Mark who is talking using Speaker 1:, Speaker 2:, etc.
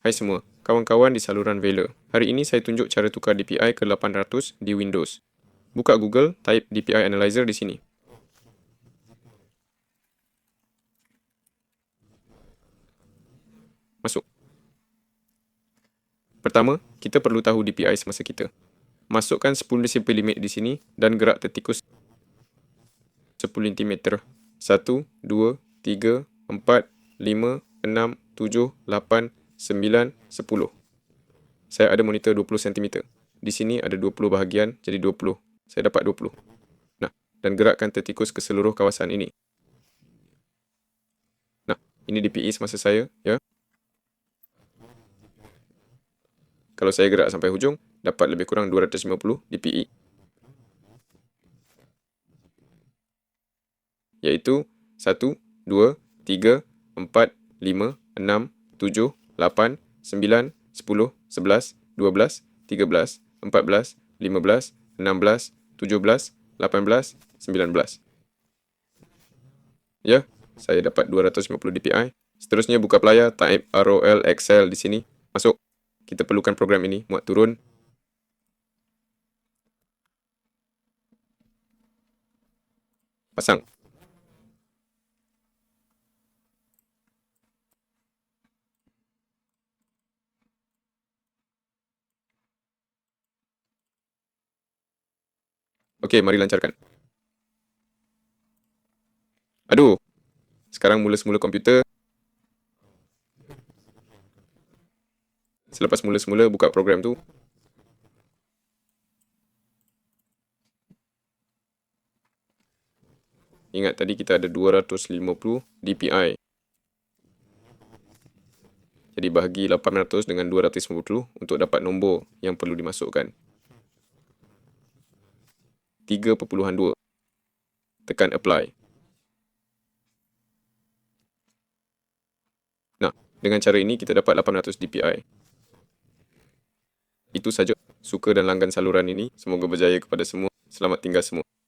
Speaker 1: Hai semua, kawan-kawan di saluran Vela. Hari ini saya tunjuk cara tukar DPI ke 800 di Windows. Buka Google, type DPI Analyzer di sini. Masuk. Pertama, kita perlu tahu DPI semasa kita. Masukkan 10 dB limit di sini dan gerak tertikus 10 cm. 1, 2, 3, 4, 5, 6, 7, 8, 9, 10. Saya ada monitor 20 cm. Di sini ada 20 bahagian, jadi 20. Saya dapat 20. Nah, dan gerakkan tertikus ke seluruh kawasan ini. Nah, ini DPI e semasa saya, ya. Kalau saya gerak sampai hujung, dapat lebih kurang 250 DPI. E. Iaitu 1, 2, 3, 4, 5, 6, 7, 8, 9, 10, 11, 12, 13, 14, 15, 16, 17, 18, 19. Ya, saya dapat 250 dpi. Seterusnya buka pelayar, type ROL Excel di sini. Masuk. Kita perlukan program ini. Muat turun. Pasang. Okey, mari lancarkan. Aduh. Sekarang mula semula komputer. Selepas mula semula buka program tu. Ingat tadi kita ada 250 DPI. Jadi bahagi 800 dengan 250 untuk dapat nombor yang perlu dimasukkan. 3.2. Tekan apply. Nah, dengan cara ini kita dapat 800 DPI. Itu saja suka dan langgan saluran ini. Semoga berjaya kepada semua. Selamat tinggal semua.